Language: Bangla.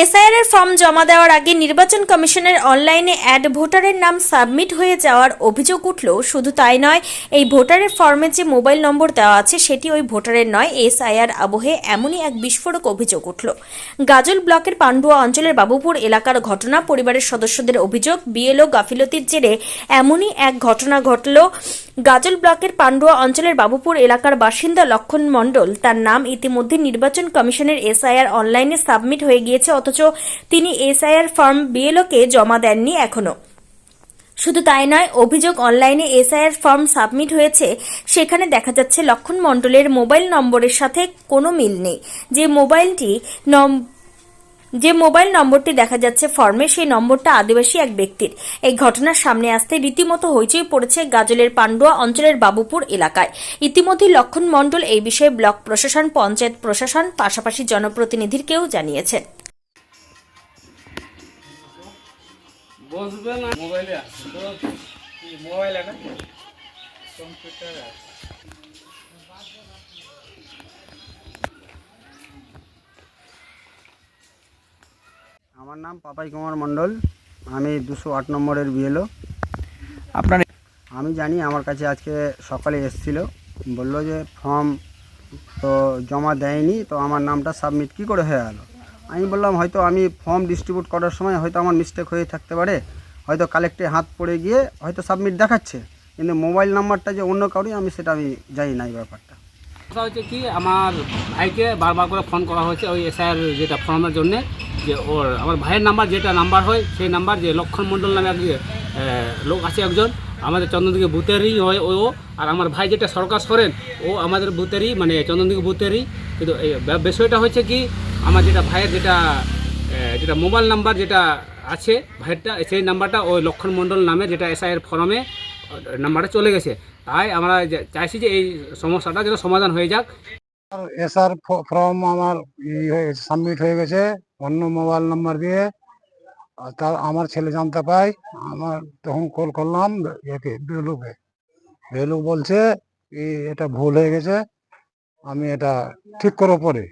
এসআইআর এর ফর্ম জমা দেওয়ার আগে নির্বাচন কমিশনের অনলাইনে অ্যাড ভোটারের নাম সাবমিট হয়ে যাওয়ার অভিযোগ উঠল। শুধু তাই নয়, এই ভোটারের ফর্মে যে মোবাইল নম্বর দেওয়া আছে, সেটি ওই ভোটারের নয়, এসআইআর আবহে এমনই এক বিস্ফোরক অভিযোগ উঠল। গাজল ব্লকের পান্ডুয়া অঞ্চলের বাবুপুর এলাকার ঘটনা, পরিবারের সদস্যদের অভিযোগ, বিএলও গাফিলতির জেরে এমনই এক ঘটনা ঘটল। গাজল ব্লকের পান্ডুয়া অঞ্চলের বাবুপুর এলাকার বাসিন্দা লক্ষণ মণ্ডল, তার নাম ইতিমধ্যে নির্বাচন কমিশনের এসআইআর অনলাইনে সাবমিট হয়ে গিয়েছে, অথচ তিনি এসআইআর ফর্ম বিএলওকে জমা দেননি এখনও। শুধু তাই নয়, অভিযোগ অনলাইনে এসআইআর ফর্ম সাবমিট হয়েছে, সেখানে দেখা যাচ্ছে লক্ষণ মণ্ডলের মোবাইল নম্বরের সাথে কোনো মিল নেই। যে মোবাইলটি যে মোবাইল নম্বরটি দেখা যাচ্ছে ফর্মে, সেই নম্বরটা আদিবাসী এক ব্যক্তির। এই ঘটনার সামনে আসতে রীতিমতো হইচই পড়েছে গাজলের পান্ডুয়া অঞ্চলের বাবুপুর এলাকায়। ইতিমধ্যে লক্ষণ মণ্ডল এই বিষয়ে ব্লক প্রশাসন, পঞ্চায়েত প্রশাসন, পাশাপাশি জনপ্রতিনিধিকেও জানিয়েছেন। বসবে না। মোবাইলে মোবাইল কম্পিউটার আমার নাম পাপাই কুমার মণ্ডল। আমি দুশো আট নম্বরের বিএলও আপনার আমি জানি আমার কাছে আজকে সকালে এসেছিল। বলল যে ফর্ম তো জমা দেয়নি তো আমার নামটা সাবমিট কী করে হয়ে গেল? আমি বললাম হয়তো আমি ফর্ম ডিস্ট্রিবিউট করার সময় হয়তো আমার মিস্টেক হয়ে থাকতে পারে। হয়তো কালেক্টে হাত পড়ে গিয়ে হয়তো সাবমিট দেখাচ্ছে। কিন্তু মোবাইল নাম্বারটা যে অন্য কাউরি আমি সেটা আমি জানি না এই ব্যাপারটা। কথা হচ্ছে কি আমার ভাইকে বারবার করে ফোন করা হয়েছে ওই এসআইআর যেটা ফর্মের জন্যে। যে ওর আমার ভাইয়ের নাম্বার যেটা নাম্বার হয় সেই নাম্বার যে লক্ষণ মণ্ডল নামে আহ, লোক আছে একজন আমাদের চন্দ্রদিকে বুথেরই হয় ও আর আমার ভাই যেটা সরকার সরেন ও আমাদের বুথেরই মানে চন্দ্রদিকে বুথেরই কিন্তু এই বিষয়টা হচ্ছে কি আমার যেটা ভাইয়ের যেটা যেটা মোবাইল নাম্বার যেটা আছে ভাইয়েরটা সেই নাম্বারটা ওই লক্ষণ মণ্ডল নামে যেটা এসআইয়ের ফর্মে নাম্বারটা চলে গেছে। তাই আমরা চাইছি যে এই সমস্যাটা যেন সমাধান হয়ে যাক। এসআর ফর্ম আমার সাবমিট হয়ে গেছে। অন্য মোবাইল নাম্বার দিয়ে তার আমার ছেলে জানতে পাই আমার তখন কল করলাম একে, বেলুকে। বেলু বলছে এটা ভুল হয়ে গেছে, আমি এটা ঠিক করো পরে।